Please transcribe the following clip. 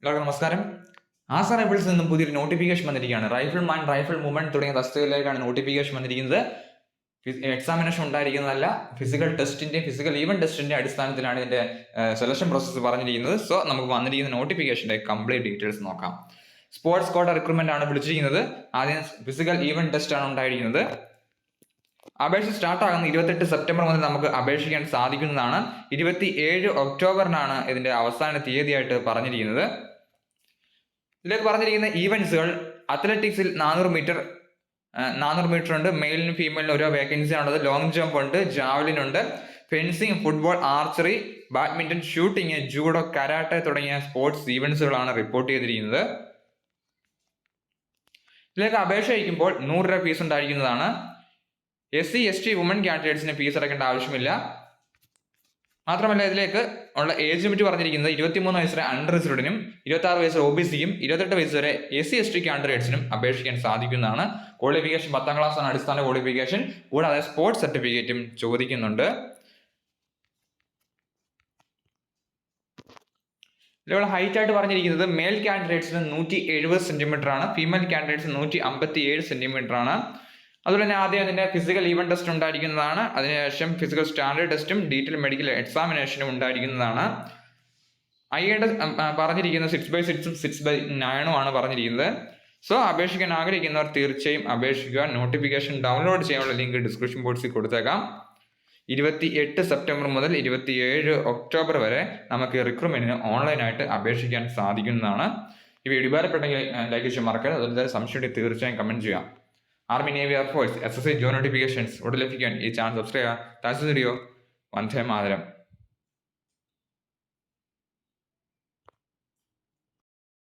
എല്ലാവർക്കും നമസ്കാരം. ആസാർ റൈഫിൾസ് നിന്നും പുതിയൊരു നോട്ടിഫിക്കേഷൻ വന്നിരിക്കുകയാണ്. റൈഫിൾ മാൻ റൈഫിൾ മൂവ്മെന്റ് തുടങ്ങിയ തസ്തികളിലേക്കാണ് നോട്ടിഫിക്കേഷൻ വന്നിരിക്കുന്നത്. എക്സാമിനേഷൻ ഉണ്ടായിരിക്കുന്നതല്ല ഫിസിക്കൽ ടെസ്റ്റിന്റെ ഫിസിക്കൽ ഈവൻ ടെസ്റ്റിന്റെ അടിസ്ഥാനത്തിലാണ് ഇതിന്റെ സെലക്ഷൻ പ്രോസസ്സ് പറഞ്ഞിരിക്കുന്നത്. സോ നമുക്ക് വന്നിരിക്കുന്ന നോട്ടിഫിക്കേഷന്റെ കംപ്ലീറ്റ് ഡീറ്റെയിൽസ് നോക്കാം. സ്പോർട്സ് കോട്ട റിക്രൂട്ട്മെന്റ് ആണ് വിളിച്ചിരിക്കുന്നത്. ആദ്യം ഫിസിക്കൽ ഈവൻ ടെസ്റ്റ് ആണ് ഉണ്ടായിരിക്കുന്നത്. അപേക്ഷ സ്റ്റാർട്ട് ആകുന്ന ഇരുപത്തെട്ട് സെപ്റ്റംബർ മുതൽ നമുക്ക് അപേക്ഷിക്കാൻ സാധിക്കുന്നതാണ്. ഇരുപത്തി ഏഴ് ഒക്ടോബറിനാണ് ഇതിന്റെ അവസാന തീയതിയായിട്ട് പറഞ്ഞിരിക്കുന്നത്. ഇതിലേക്ക് പറഞ്ഞിരിക്കുന്ന ഈവൻസുകൾ അത്ലറ്റിക്സിൽ നാനൂറ് മീറ്റർ നാനൂറ് മീറ്റർ ഉണ്ട്. മെയിലിനും ഫീമെയിലിനും ഓരോ വേക്കൻസി ആണുള്ളത് ലോങ് ജമ്പ് ഉണ്ട് ജാവലിൻ ഉണ്ട്. Fencing football archery badminton shooting judo karate തുടങ്ങിയ സ്പോർട്സ് ഈവൻസുകളാണ് റിപ്പോർട്ട് ചെയ്തിരിക്കുന്നത്. ഇതിലേക്ക് അപേക്ഷ അയക്കുമ്പോൾ നൂറ് രൂപ ഫീസ് ഉണ്ടായിരിക്കുന്നതാണ്. S C S T woman കാൻഡിഡേറ്റ്സിന് fees അടക്കേണ്ട ആവശ്യമില്ല. മാത്രമല്ല ഇതിലേക്ക് ഉള്ള ഏജ് ലിമിറ്റ് പറഞ്ഞിരിക്കുന്നത് ഇരുപത്തിമൂന്ന് വയസ്സ് വരെ അണ്ടർ റിസർവ്ഡിനും ഇരുപത്തി ആറ് വയസ്സ് ഒ ബി സിയും ഇരുപത്തെട്ട് വയസ്സ് വരെ എസ് സി എസ് ടി കാൻഡിഡേറ്റ്സിനും അപേക്ഷിക്കാൻ സാധിക്കുന്നതാണ്. ക്വാളിഫിക്കേഷൻ പത്താം ക്ലാസ് ആണ് അടിസ്ഥാന ക്വാളിഫിക്കേഷൻ കൂടാതെ സ്പോർട്സ് സർട്ടിഫിക്കറ്റും ചോദിക്കുന്നുണ്ട്. ഇതിലുള്ള ഹൈറ്റ് ആയിട്ട് പറഞ്ഞിരിക്കുന്നത് മെയിൽ കാൻഡിഡേറ്റ്സിന് നൂറ്റി എഴുപത് സെന്റിമീറ്റർ ആണ്. ഫീമെയിൽ കാൻഡിഡേറ്റ്സ് നൂറ്റി അമ്പത്തി ഏഴ് സെന്റിമീറ്റർ ആണ്. അതുപോലെ തന്നെ ആദ്യം അതിന്റെ ഫിസിക്കൽ ഈവൻ ടെസ്റ്റ് ഉണ്ടായിരിക്കുന്നതാണ്. അതിനുശേഷം ഫിസിക്കൽ സ്റ്റാൻഡേർഡ് ടെസ്റ്റും ഡീറ്റെയിൽ മെഡിക്കൽ എക്സാമിനേഷനും ഉണ്ടായിരിക്കുന്നതാണ്. ഐ എയുടെ പറഞ്ഞിരിക്കുന്നത് സിക്സ് ബൈ സിക്സും സിക്സ് ബൈ നയനും ആണ് പറഞ്ഞിരിക്കുന്നത്. സോ അപേക്ഷിക്കാൻ ആഗ്രഹിക്കുന്നവർ തീർച്ചയായും അപേക്ഷിക്കുക. നോട്ടിഫിക്കേഷൻ ഡൗൺലോഡ് ചെയ്യാനുള്ള ലിങ്ക് ഡിസ്ക്രിപ്ഷൻ ബോക്സിൽ കൊടുത്തേക്കാം. ഇരുപത്തി എട്ട് സെപ്റ്റംബർ മുതൽ ഇരുപത്തി ഏഴ് ഒക്ടോബർ വരെ നമുക്ക് റിക്രൂട്ട്മെന്റിന് ഓൺലൈനായിട്ട് അപേക്ഷിക്കാൻ സാധിക്കുന്നതാണ്. ഈ വീഡിയോ ഉപകാരപ്പെട്ടെങ്കിൽ ലൈക്ക് ചെയ്യാൻ മറക്കരുത്. അതുപോലെ സംശയം തീർച്ചയായും കമന്റ് ചെയ്യാം. Army navy air force S S I Joe notifications ഉടൻ ലഭിക്കാൻ ഈ ചാനൽ സബ്സ്ക്രൈബ് താഴ്ച വീഡിയോ വന്ദേ മാതരം.